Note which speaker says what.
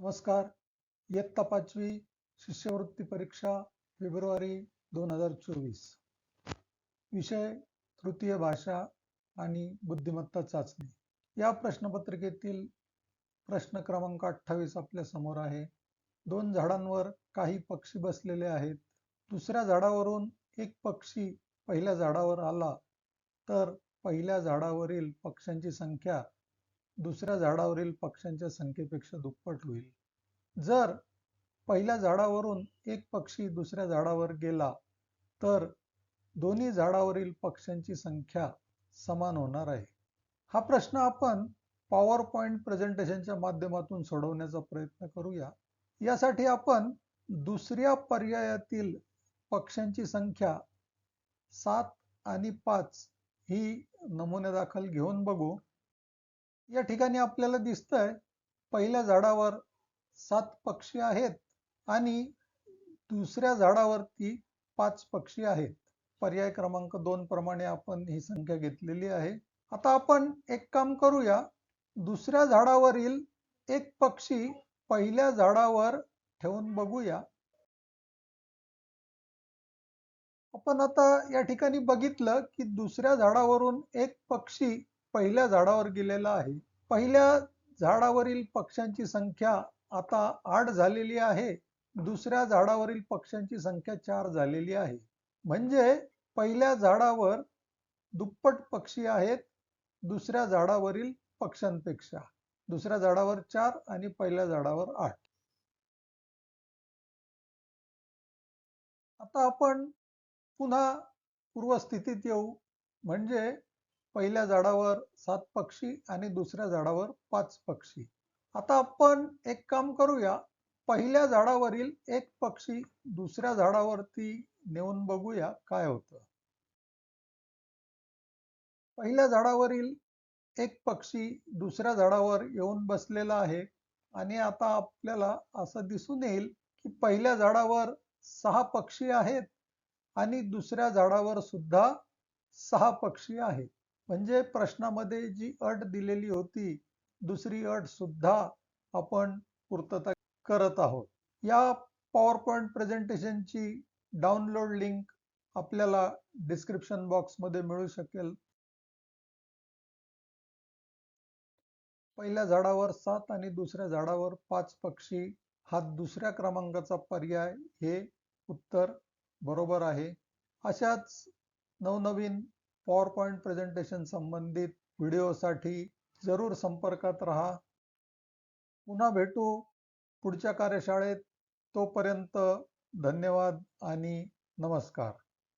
Speaker 1: नमस्कार. इयत्ता पाचवी शिष्यवृत्ती परीक्षा फेब्रुवारी दोन हजार चोवीस. विषय तृतीय भाषा आणि बुद्धिमत्ता चाचणी. या प्रश्नपत्रिकेतील प्रश्न क्रमांक अठ्ठावीस आपल्यासमोर आहे. दोन झाडांवर काही पक्षी बसलेले आहेत. दुसऱ्या झाडावरून एक पक्षी पहिल्या झाडावर आला तर पहिल्या झाडावरील पक्ष्यांची संख्या दुसऱ्या झाडावरील पक्ष्यांच्या संख्येपेक्षा दुप्पट होईल. जर पहिल्या झाडावरून एक पक्षी दुसऱ्या झाडावर गेला तर दोन्ही झाडावरील पक्ष्यांची संख्या समान होणार आहे. हा प्रश्न आपण पॉवर पॉइंट प्रेझेंटेशनच्या माध्यमातून सोडवण्याचा प्रयत्न करूया. यासाठी आपण दुसऱ्या पर्यायातील पक्ष्यांची संख्या सात आणि पाच ही नमुने दाखल घेऊन बघू. या ठिकाणी आपल्याला दिसतंय पहिल्या झाडावर सात पक्षी आहेत आणि दुसऱ्या झाडावरती पाच पक्षी आहेत. पर्याय क्रमांक दोन प्रमाणे आपण ही संख्या घेतलेली आहे. आता आपण एक काम करूया. दुसऱ्या झाडावरील एक पक्षी पहिल्या झाडावर ठेवून बघूया. आपण आता या ठिकाणी बघितलं की दुसऱ्या झाडावरून एक पक्षी पहिल्या झाडावर गेलेला आहे. पहिल्या झाडावरील पक्ष्यांची संख्या आता आठ झालेली आहे. दुसऱ्या झाडावरील पक्ष्यांची संख्या चार झालेली आहे. म्हणजे पहिल्या झाडावर दुप्पट पक्षी आहेत दुसऱ्या झाडावरील पक्ष्यांपेक्षा. दुसऱ्या झाडावर चार आणि पहिल्या झाडावर आठ. आता आपण पुन्हा पूर्वस्थितीत येऊ. म्हणजे पहिल्या झाडावर सात पक्षी आणि दुसऱ्या झाडावर पाच पक्षी. आता आपण एक काम करूया. पहिल्या झाडावरील एक पक्षी दुसऱ्या झाडावरती नेऊन बघूया काय होतं. पहिल्या झाडावरील एक पक्षी दुसऱ्या झाडावर येऊन बसलेला आहे आणि आता आपल्याला असं दिसून येईल की पहिल्या झाडावर सहा पक्षी आहेत आणि दुसऱ्या झाडावर सुद्धा सहा पक्षी आहेत. म्हणजे प्रश्नामध्ये जी अट दिलेली होती दुसरी अट सुद्धा आपण पूर्तता करत आहोत. या पॉवर पॉईंट प्रेझेंटेशनची डाउनलोड लिंक आपल्याला डिस्क्रिप्शन बॉक्समध्ये मिळू शकेल. पहिल्या झाडावर सात आणि दुसऱ्या झाडावर पाच पक्षी. हा दुसऱ्या क्रमांकाचा पर्याय हे उत्तर बरोबर आहे. अशाच नवनवीन पॉवर पॉईंट प्रेझेंटेशन संबंधित व्हिडिओसाठी जरूर संपर्कात राहा. पुन्हा भेटू पुढच्या कार्यशाळेत. तोपर्यंत धन्यवाद आणि नमस्कार.